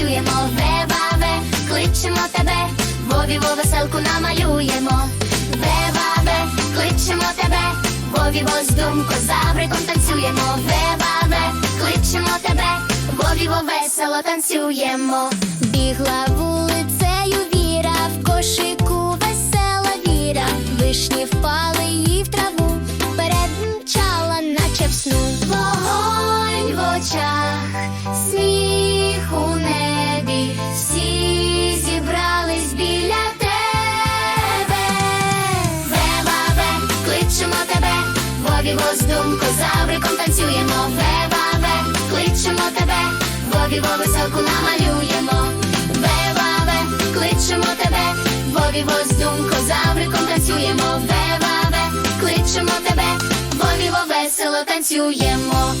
танцюємо, ве-ва-ве, кличемо тебе, вовіво веселку намалюємо, ве-ва-ве, кличемо тебе, вовіво з думку, завриком танцюємо, ве-ва-ве, кличемо тебе, вовіво весело танцюємо. Бігла вовіво з думко танцюємо. Ве-ва-ве, кличемо тебе, вовіво веселку намалюємо. Ве-ва-ве, кличемо тебе, вові з думко завриком танцюємо. Ве-ва-ве, кличемо тебе, вовіво весело танцюємо.